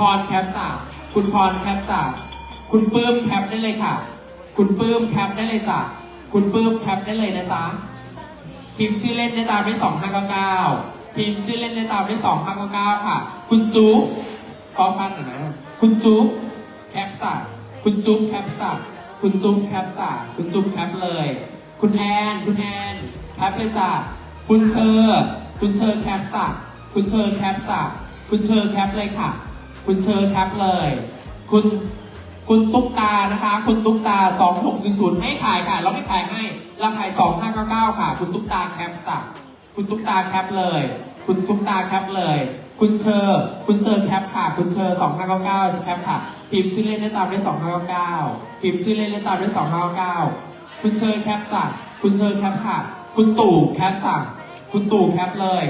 พรแคปจ้ะคุณพรแคปจ้ะคุณปื้มแคปได้เลยค่ะ คุณปื้มแคปได้เลยจ้ะคุณปื้มแคปได้เลยนะจ๊ะพิมพ์ชื่อเล่นได้ตามด้วย2599พิมพ์ชื่อเล่นได้ตามด้วย2599ค่ะ คุณจุ๊บขอฟันหน่อยนะคุณจุ๊บแคปจ้ะคุณจุ๊บแคปจ้ะคุณจุ๊บแคปจ้ะคุณจุ๊บแคปเลย คุณแอนคุณแอนแคปเลยจ้ะคุณเชอร์คุณเชอร์แคปจ้ะคุณเชอร์แคปจ้ะคุณเชอร์แคปเลยค่ะ คุณเชอร์แคปเลย คุณคุณตุ๊กตานะคะ คุณตุ๊กตา 2600 ไม่ขายค่ะ เราไม่ขายให้ เราขาย 2599 ค่ะ คุณตุ๊กตาแคปจ้ะคุณตุ๊กตาแคปเลย คุณตุ๊กตาแคปเลย คุณเชอร์ คุณเชอร์แคปค่ะ คุณเชอร์ 2599 แคปค่ะ พิมพ์ชื่อเล่นได้ตามด้วย2599 พิมพ์ชื่อเล่นได้ตามด้วย2599 คุณเชอร์แคปจ้ะคุณเชอร์แคปค่ะ คุณตู่แคปจ้ะคุณตู่แคปเลย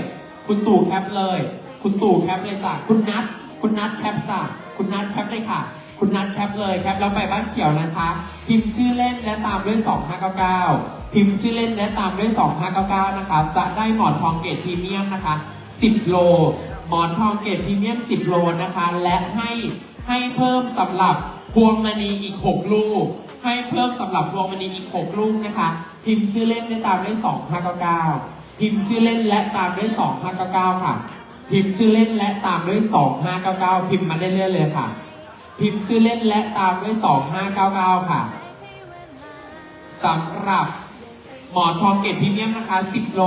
คุณตู่แคปเลย คุณตู่แคปเลยจ้ะคุณนัท คุณนัทแคปจ้ะคุณนัทแคปเลยค่ะ คุณนัทแคปเลยแคปแล้วไปบ้านเขียวนะคะ พิมพ์ชื่อเล่นและตามด้วย 2599 พิมพ์ชื่อเล่นและตามด้วย 2599 นะคะ จะได้หมอนทองเกรดพรีเมียมนะคะ 10 โล หมอนทองเกรดพรีเมียม 10 โลนะคะ และให้ให้เพิ่มสำหรับพวงมณีอีก 6 ลูก ให้เพิ่มสำหรับพวงมณีอีก 6 ลูกนะคะ พิมพ์ชื่อเล่นได้ตามด้วย 2599 พิมพ์ชื่อเล่นและตามด้วย 2599 ค่ะ พิมพ์ชื่อเล่นและตามด้วย 2599 พิมพ์มาได้เรื่อยเลยค่ะ พิมพ์ชื่อเล่นและตามด้วย 2599 ค่ะสำหรับหมอนทองเกรดพรีเมียมนะคะ 10 โล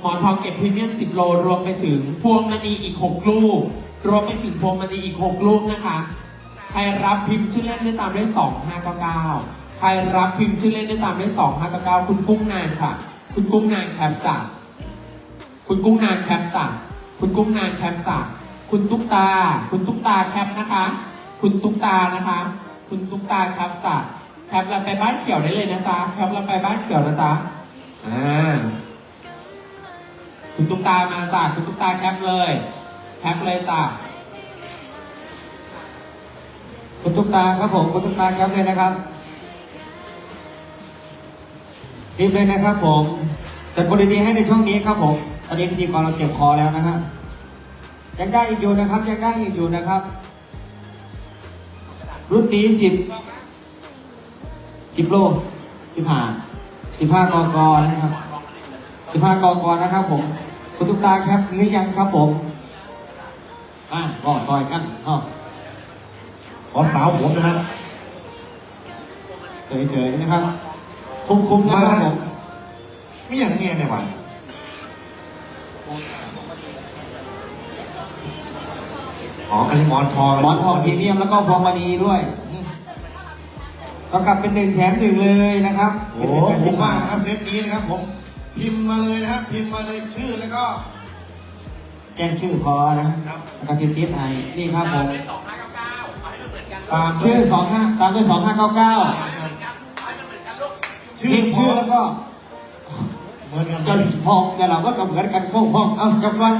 หมอนทองเกรดพรีเมียม 10 โล รวมไปถึงพวงมณีอีก 6 ลูก รวมไปถึงพวงมณีอีก 6 ลูกนะคะ ใครรับพิมพ์ชื่อเล่นได้ตามด้วย 2599 ใครรับพิมพ์ชื่อเล่นได้ตามด้วย 2599 คุณกุ้งนางค่ะ คุณกุ้งนางแคปจ้ะคุณกุ้งนางแคปจ้ะ คุณกุ้งนางแคปจ้ะคุณตุ๊กตา คุณตุ๊กตาแคปนะคะ คุณตุ๊กตานะคะ คุณตุ๊กตาแคปจ้ะแคปเราไปบ้านเขียวได้เลยนะจ๊ะแคปเราไปบ้านเขียวนะจ๊ะอ่าคุณตุ๊กตามาจ้ะคุณตุ๊กตาแคปเลย แคปเลยจ้ะคุณตุ๊กตาครับผมคุณตุ๊กตาแครับเลยนะครับพิมพ์เลยนะครับผมแต่คนดีๆให้ในช่วงนี้ครับผม ตอนนี้พิธีกรเราเจ็บคอแล้วนะครับยังได้อีกอยู่นะครับยังได้อีกอยู่นะครับ รุ่นนี้สิบสิบโลสิบห้าสิบห้ากกนะครับสิบห้ากกนะครับ ผมคุณตุ๊กตาครับหรือยังครับผมอ่าก็ซอยกันอ๋อขอสาวผมนะครับเฉยๆนะครับ คุ้มๆนะครับผมไม่อย่างเงี้ยในวัน อ๋ออันนี้หมอนทองหมอนทองพรีเมียมแล้วก็พวงมณีด้วย ก็กลับเป็นหนึ่งแถมหนึ่งเลยนะครับโอ้เป็นโหเซ็ตผสิบมว่าบาทนะครับเซตนี้นะครับ ผมพิมพ์มาเลยนะครับ พิมพ์มาเลยชื่อแล้วก็แจ้งชื่อพอนะครับครับแล้วก็ซิติสไอนี่ครับผมตามชื่อสองห้าตามด้วยสองห้าเก้าเก้าชื่อพิมพ์ชื่อแล้วก็ เหมือนกันเลจะยพองแต่เราก็กำเหมือนกันพ้องพ้องเอากำกัน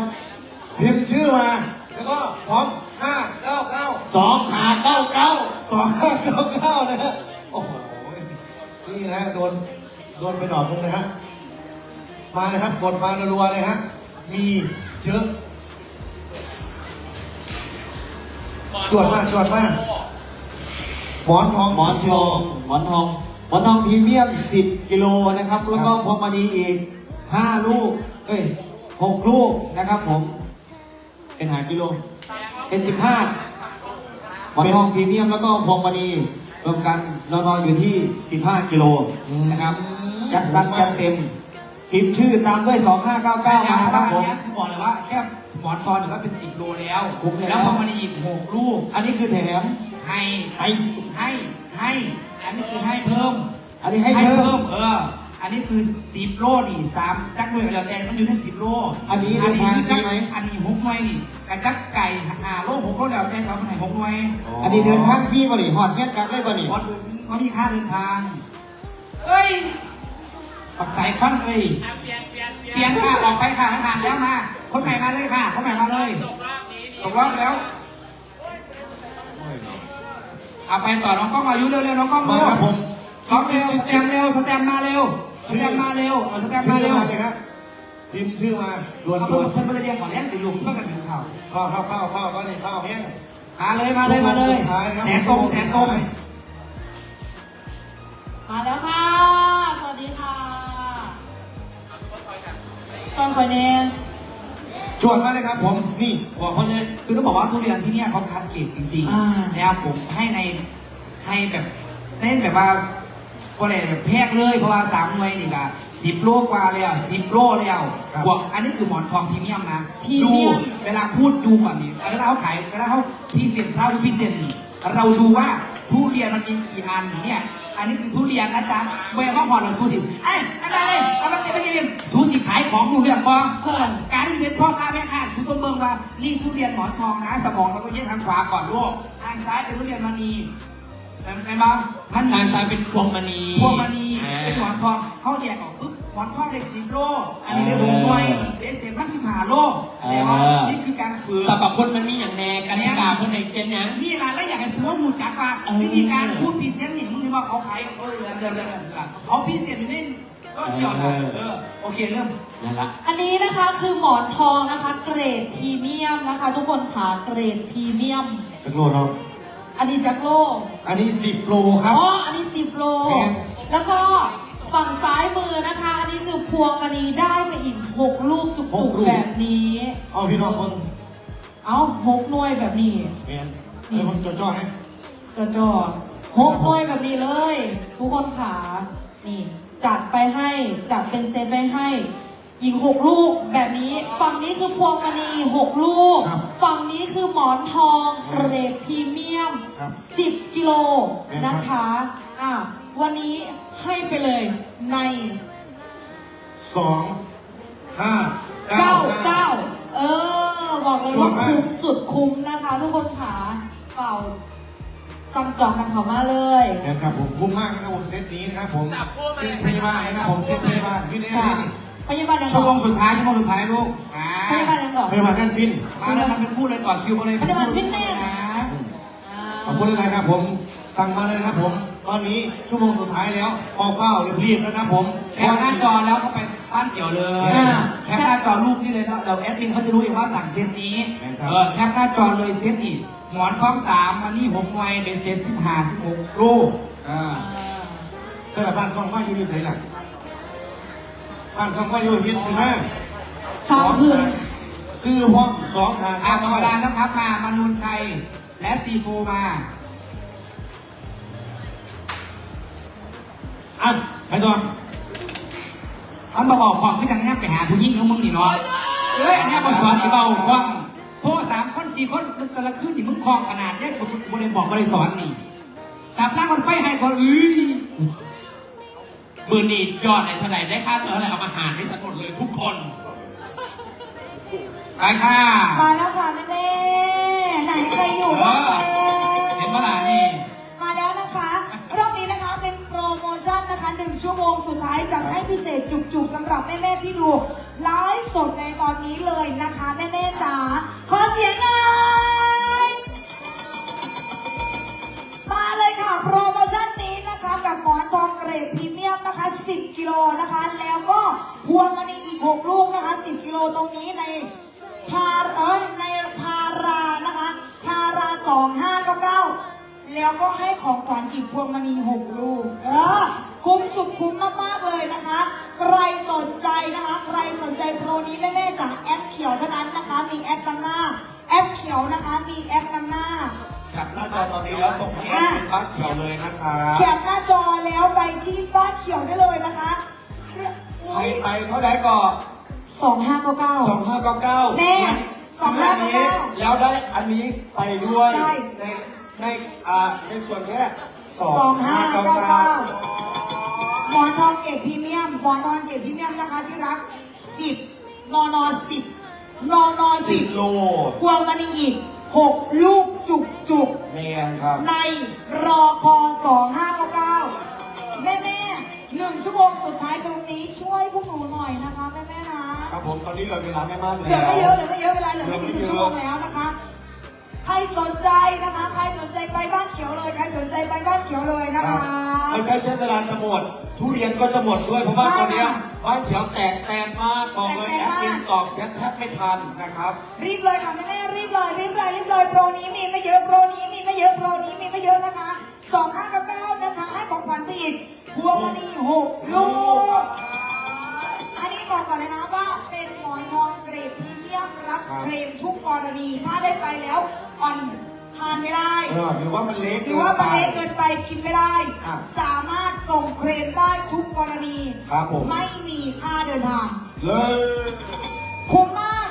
พิมพ์ชื่อมา แล้วก็พร้อมห้าเก้าเก้าสองห้าเก้าเก้าสองห้าเก้าเก้านะฮะโอ้โหนี่นะฮะโดนโดนไปดอกนึงนะฮะมาเลยครับกดมารัวๆเลยฮะมีเยอะจวดมากจวดมากหมอนทองหมอนทองหมอนทอง หมอนทองพรีเมียมสิบกิโลนะครับ แล้วก็พวงมณีอีกห้าลูก เอ้ยหกลูกนะครับผม เป็นหากิโล เป็นสิบห้าหมอนทองพรีเมียมแล้วก็พวงมณีรวมกันเรานอนอยู่ที่ 15 กิโลนะครับ จัดตักจัดเต็มพิมพ์ชื่อตามด้วย 2599 มาครับผมเนี้ยคือบอกเลยว่าแค่หมอนทองเนี่ยก็เป็นสิบโลแล้วคุ้มแล้วแล้วพอมันอีกหกลูก อันนี้คือแถมให้ให้ให้ให้ อันนี้คือให้เพิ่ม อันนี้ให้เพิ่มเออ อันนี้คือสิบโลนี่สามจักรด้วยอะไรแดงมันอยู่ที่สิบโลอันนี้เดินทางคือจักฟรีไหม อันนี้หกหน่วยนี่กระจักไก่ห้าโลหกโลแล้วแดงเอาไปไหนหกหน่วยอันนี้เดินทางฟรีบ่นี่หอดเทียนกันเลยบ่นี่วัดว่ามีค่าเดินทาง เอ้ยปักสายควันเอ้ยเปลี่ยนค่ะออกไปค่ะผ่านแล้วมาคนใหม่มาเลยค่ะ คนใหม่มาเลยตกรอบแล้วเอาไปต่อน้องกล้องอายุเร็วๆน้องกล้องมาเร็วครับผมกล้องเร็วสแตมป์เร็วสแตมป์มาเร็วสแตมป์มาเร็วเออสแตมป์ชื่มาอเร็วมาเลยครับพิมพ์ชื่อมาด่วนเอาด่เพื่วอนนเพื่อนมาเรียนขอเลี้ยงติดลูกเพื่อนกันถึงข่าวเข้าเข้าเข้าเข้าก็นี่เข้าเฮี้ยงมาเลยมาเลยมาเลยชั่วโงสุดท้ายนะครับแสนตรงแสนตรงมาแล้วค่ะ สวัสดีค่ะจอนคอยเนม จวดมาเลยครับผมนี่บอกคนนี้คือต้องบอกว่าทุเรียนที่เนี่ยเขาคัดเกรดจริงอ่า ๆนะครับผมให้ในให้แบบเน้นแบบว่าก็เลยแบบแพกเลยเพราะว่าสามหน่วยนี่ก็สิบโลกว่าแล้วสิบโลแล้วบวกอันนี้คือหมอนทองพรีเมียมนะดูเวลาพูดดูก่อนนี่เวลาเขาขายเวลาเขาพรีเซนต์พระทุกพรีเซนต์นี่เราดูว่าทุเรียนมันมีกี่อันเนี่ย อันนี้คือทุเรียนนะจ๊ะเมื่อว่าพอเราซูสิไอ้ไอ้แม่เลยไอ้แม่เจ็บไม่เจ็บซูสิขายของดูเรื่องบ้างการที่เป็นพ่อค้าแม่ค้าคือต้นเบิ่งว่านี่ทุเรียนหมอนทองนะ สมองเราก็แยกทางขวาก่อนลูกทางซ้ายเป็นทุเรียนมณีเป็นบ้างมันทางซ้ายเป็นพวงมณีพวงมณีอ่าเป็นหมอนทองเขาแยกออกปุ๊บหม อนทองได้สิบโล อันนี้ได้หกหน่วยได้เศษมักสิบห้าโลแต่ว่านี่คือการฝึก สรรพคุณมันมีอย่างแน่กันกาเพื่อนในเคนยังนี่ร้านแล้วอยากให้สมมติหูจักว่าเออวิธีการพูดพรีเซนต์นี่มึงคิดว่าเขาขายเขาเริ่มเริ่มเริ่มเริ่มเขาพรีเซนต์อยู่นี่ก็เชียวนะเออโอเคเริ่มนั่นละอันนี้นะคะคือหมอนทองนะคะ เกรดพรีเมียมนะคะ ทุกคนค่ะเกรดพรีเมียมจักรโลเราอันนี้จักรโล อันนี้สิบโลครับอ๋ออันนี้สิบโลแพงแล้วก็ ฝั่งซ้ายมือนะคะอันนี้คือพวงมณีได้ไปอีกหกลูกจุกๆแบบนี้ เอาพี่น้องคนเอ้าหกหน่วยแบบนี้แมนไอ้คนจ่อๆนะจอจอหกหน่วยแบบนี้เลย ทุกคนขานี่จัดไปให้จัดเป็นเซตไปให้อีกหกลูกแบบนี้ ฝั่งนี้คือพวงมณีหกลูกครับฝั่งนี้คือหมอนทองเกรดพรีเมียมครับ10 กิโลนะคะอะ วันนี้ให้ไปเลยในสองห้าเก้า99เออ บอกเลยว่าถูกมากคุ้มสุดคุ้มนะคะ ทุกคนขาเป่าซัมจองกันเขามาเลยแมนครับผมคุ้มมากนะครับผมเซตนี้นะครับผมเซตพยาบาลนะครับผมเซตพยาบาลพี่เนี่ยค่ะนี่พยาบาลยังชั่วโมก่องนสุดท้ายชั่วโมงสุดท้ายลูกอ่าพยาบาลยังก่อนพยาบาลนั่นฟินมาเลยมันเป็นคู่เลยต่อคิวมาเลยพยาบาลพิษแน่นะอ่าขอบคุณเลยนะครับผมสั่งมาเลยนะครับผม ตอนนี้ชั่วโมงสุดท้ายแล้วพอเฝ้ารีบๆนะครับผมแคปหน้าจอแล้วเข้าไปบ้านเขียวเลยอ่าแคปหน้าจอรูปนี่เลยนะเดี๋ยวแอดมินเขาจะรู้เองว่าสั่งเซตนี้แม่นครับ เออแคปหน้าจอเลยเซตนี้หมอนทองสามอันนี้หกหน่วยเบสเซตสิบห้าสิบหกลูกอ่าสลับบ้านกล้องว่าอยู่ที่ไหนล่ะบ้านกล้องว่าอยู่ฮิตถึงไหมสามคืน ซื้อพร้อมสองทาง อะครับกรรมการนะครับมามานูนชัยและซีโฟมา อะไปต่อมันมาบอกความคืออย่างนี้ไปหาผู้หญิงของมึงนี่เนาะเอ้ยอันนี้มาสอนอีเบาความโทรสามคนสี่คนแต่ละคืนนี่มึงคลองขนาดเนี้ยผมบริบอกบริสอนนี่จับล่างคนไฟให้ก่อนอื้อมื่นนี่ยอดในเท่าไหร่ได้ค่าเท่าไหร่เอามาหารให้สักหมดเลยทุกคนไปค่ะ มาแล้วค่ะแม่แม่ไหนใครอยู่บ้างเอ่ย ชั่วโมงสุดท้ายจัดให้พิเศษจุกๆสำหรับแม่แม่ๆที่ดูไลฟ์สดในตอนนี้เลยนะคะแม่แม่ๆจ๋าขอเสียงหน่อยมาเลยค่ะโปรโมชั่นนี้นะคะกับหมอนทองเกรดพรีเมียมนะคะ 10 กิโลนะคะ แล้วก็พวงมณีอีก 6 ลูกนะคะ 10 กิโลตรงนี้ในพาเอ้ยในพารานะคะพาราสองห้าเก้าเก้าแล้วก็ให้ของขวัญอีกพวงมณีหกลูก เออ คุ้มสุดคุ้มมากๆเลยนะคะ ใครสนใจนะคะ ใครสนใจโปรนี้แม่ๆจากแอปเขียวเท่านั้นนะคะ มีแอปนำหน้า แอปเขียวนะคะ มีแอปนำหน้าจับหน้าจอตอนนี้แล้วส่งให้เป็นบ้านเขียวเลยนะคะแคปหน้าจอแล้วไปที่บ้านเขียวได้เลยนะคะใครไปเท่าไหร่ก่อนสองห้าเก้าเก้าสองห้าเก้าเก้าแม่ซื้ออันนี้2599แล้วได้อันนี้ไปด้วยใช่ในในอ่าในส่วนแค่สอสองงห้าห้าเก้าเก้าเก้าเก้า หมอนทองเกรดพรีเมียมหมอนทองเกรดพรีเมียมนะคะที่รักสิบนอนอสิบนอนอสิสิบบโลพวงมณีอีกหกลูกจุกจุกแมนครับๆในรอคอสองห้าเก้าเก้าแม่แม่หนึ่งชั่วโมงสุดท้ายตรงนี้ช่วยพวกหนูหน่อยนะคะแม่แม่ๆนะ ครับผมตอนนี้เหลือเวลาไม่มากเหแล้วลือไม่เยอะเหลือไม่เยอะเวลาเหลือไม่ถึงเหลือไม่ชั่วเยโมอะงแล้วนะคะ ใครสนใจนะคะ ใครสนใจไปบ้านเขียวเลย ใครสนใจไปบ้านเขียวเลยนะคะ ไม่ใช่ใช้เวลาจะหมด ทุเรียนก็จะหมดด้วยเพราะว่าตอนเนี้ยใบบ้านเขียวแตกแตนมากบอกเลยแอดมินตอบแชทแทบไม่ทันนะครับ รีบเลยค่ะแม่แม่ๆรีบเลยรีบเลยรีบเลยโปรนี้มีไม่เยอะโปรนี้มีไม่เยอะโปรนี้มีไม่เยอะนะคะสองห้าเก้าเก้านะคะให้ของขวัญไปอีกพวงมณีหกลูกอันนี้บอกก่อนเลยนะว่าเป็นหมอนทองเกรดพรีเมียมรับครับเคลมทุกกรณีถ้าได้ไปแล้วอ่อนทานไม่ได้เออหรือว่ามันเล็กหรือว่ามันเล็กเกินไปกินไม่ได้อะสามารถ ส่งเคลมได้ทุกกรณีครับผม ไม่มีค่าเดินทาง เลยคุ้มมาก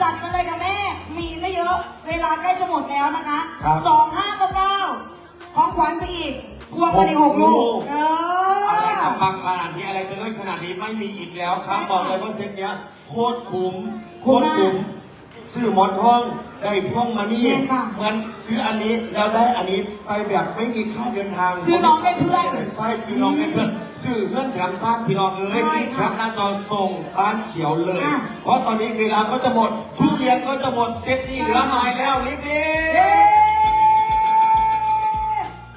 จัดมาเลยค่ะแม่ มีไม่เยอะ เวลาใกล้จะหมดแล้วนะคะครับ สองห้าเก้าเก้าของขวัญไปอีกพวงมาในหกลูกเออะไรอ จะฟังขนาดนี้อะไรจะเลิศขนาดนี้ไม่มีอีกแล้วครับใช่ค่ะบอกเลยว่าเซ็ตเนี้ยโคตรคุ้มโคคุ้มตรมากคุ้ม ซื้อหมอนทองได้พวงมานี่เย็นค่ะเหมือนซื้ออันนี้แล้วได้อันนี้ไปแบบไม่มีค่าเดินทาง ซื้อน้องได้เพื่อนใช่ซื้อน้องได้เพื่อนซื้อเพื่อนแถมสร้างพี่น้องเอ้ยใช่แคค่ะปหน้าจอส่งบ้านเขียวเลยอะเพราะตอนนี้เวลาก็จะหมดทุเรียนก็จะหมดเซ็ตนี้เหลือหน่อยแล้วรีบๆเย้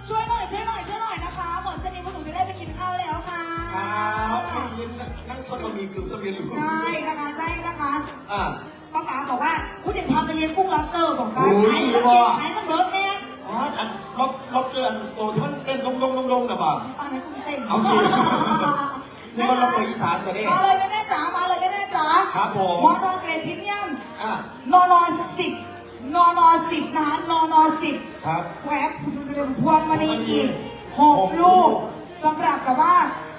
ช่วยหน่อยช่วยหน่อยช่วยหน่อยนะคะหมดเส้นนี้พวกหนูจะได้ไปกินข้าวแล้วค่ะครับนั่งสดบะหมี่กึ่งสำเร็จรูปใช่นะคะใช่นะคะอะป้า ป๋าบอกว่าผู้เด็กพาไปเรียนกุ้งล็อบสเตอร์บอกว่าโอ้ยขายมันบ่เก่งขายมันเบิร์ดแมนอ๋ออันล็อกล็อกเกอร์อันโตที่มันเต้นดงดงดงดงนะบ่าตอนนั้นกุ้งเต้นเอาสินี่มันล็อกเกอร์อีสานจะได้มาเลยแม่แม่จ๋ามาเลยแม่แม่จ๋าครับผมหมอนทองเกรดพรีเมียมอะนอนอสิบนอนอสิบนะคะนอนอสิบครับแหวกพวงมณีอีกหกลูกสำหรับแบบว่า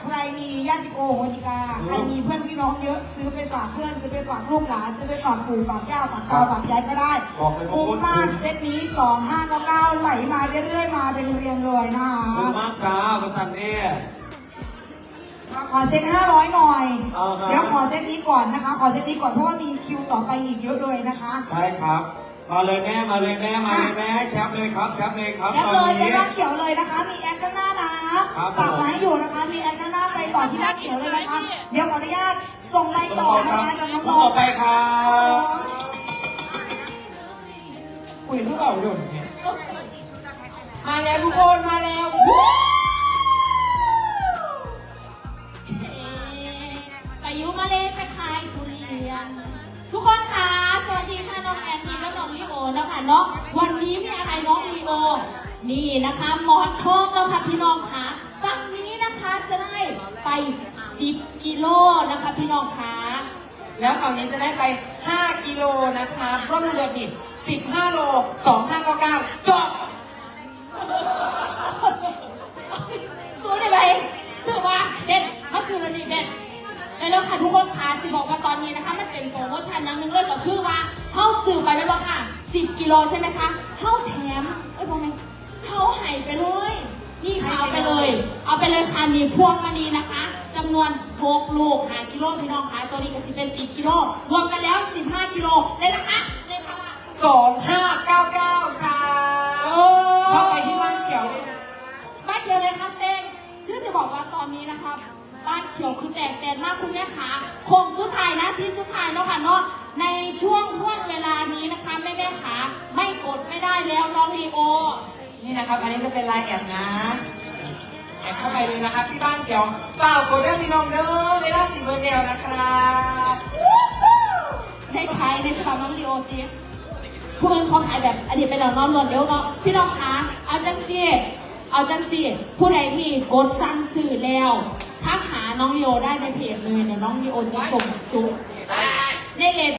ใครมีญาติโกโหติกา ใครมีเพื่อนพี่น้องเยอะซื้อไปฝากเพื่อนซื้อไปฝากลูกหลานซื้อไปฝากปู่ฝากย่าฝากตาฝากยายก็ได้บอกเลยว่าคุ้มมากเซตนี้สองห้าเก้าเก้าไหลมาเรื่อยๆมาเรียงๆเลยนะคะขอบคุณมากจ้าประสันเน่ มาขอเซตห้าร้อยหน่อย เอาครับ เดี๋ยวขอเซตนี้ก่อนนะคะ ขอเซตนี้ก่อนเพราะว่ามีคิวต่อไปอีกเยอะเลยนะคะ ใช่ครับ มาเลยแม่มาเลยแม่มาเลยแม่แชมป์เลยครับแชมป์เลยครับแอดตอนเลยในนี้บ้านเขียวเลยนะคะ มีแอดข้างหน้านะครับผม ฝากมาให้อยู่นะคะ มีแอดข้างหน้าไปต่อที่บ้านเขียวเลยนะคะ เดี๋ยวขออนุญาตส่งไปต่อนะคะกับน้องคนๆต่อไปครับคุยคือเบาหย่นเนี่ยมาแล้วทุกคนมาแล้วไปอยุมาเลไปขายทุเรียน ทุกคนคะสวัสดีค่ะน้องแอนนี่และน้องลีโอนะคะเนาะวันนี้มีอะไรน้องลีโอนี่นะคะหมอนทองแล้วค่ะพี่น้องคะฝั่งนี้นะคะ จะได้ไป 10 กิโลนะคะพี่น้องคะแล้วฝั่งนี้จะได้ไป 5 กิโลนะคะรวมรวมอีก15 โล 2599 จบซื้อได้ไหมซื้อมาเด็ดมาซื้อเลยนี่เด็ดแล้วค่ะทุกคนคะจะบอกว่าตอนนี้นะคะ มันเป็นโปรโมชั่นอย่างหนึงเลยก็คือว่าเข้าซื้อไปแล้วค่ะ 10 กิโลใช่ไหมคะเข้าแถมเอ้ยบอกไงเข้าใหายไปเลย นี่ค่ะเอาไปเลย เอาไปเลยค่ะนี่พวงมณีนะคะจำนวน6ลูกหากิโลพี่น้องคะตัวนี้ก็สิเป็น10กิโลรวมกันแล้ว 15 กิโลเลยนะคะเลยค่ะ2599 ค่ะเออเข้าไปที่บ้านเขียวเลยนะ บ้านเขียวเลยครับเต้งชื่อจะบอกว่าตอนนี้นะครับ บ้านเขียวคือแตกแตนมากคุณแม่ขาโคงสุดท้ายนะที่สุดท้ายเนาะค่ะเนาะในช่วงห่วงเวลานี้นะคะแม่แม่ขาไม่กดไม่ได้แล้วน้องลีโอ นี่นะครับ อันนี้จะเป็นลายแอบนะแอบเข้าไปเลยนะครับ ที่บ้านเขียวเปล่ากดได้สีน้องเด้อไม่ได้สีเบอร์เดียวนะครับได้ขายในฉบับน้องลีโอซิผู้อื่นเขาขายแบบอดีตไปแล้วน้องรวดเร็วเนาะพี่น้องคะเอาจังซี่เอาจังซี่ผู้ใดที่กดสั่งซื้อแล้วทักหาน้องลีโอได้ในเพจเลยเดี๋ยวน้องลีโอจะส่งจุในเลน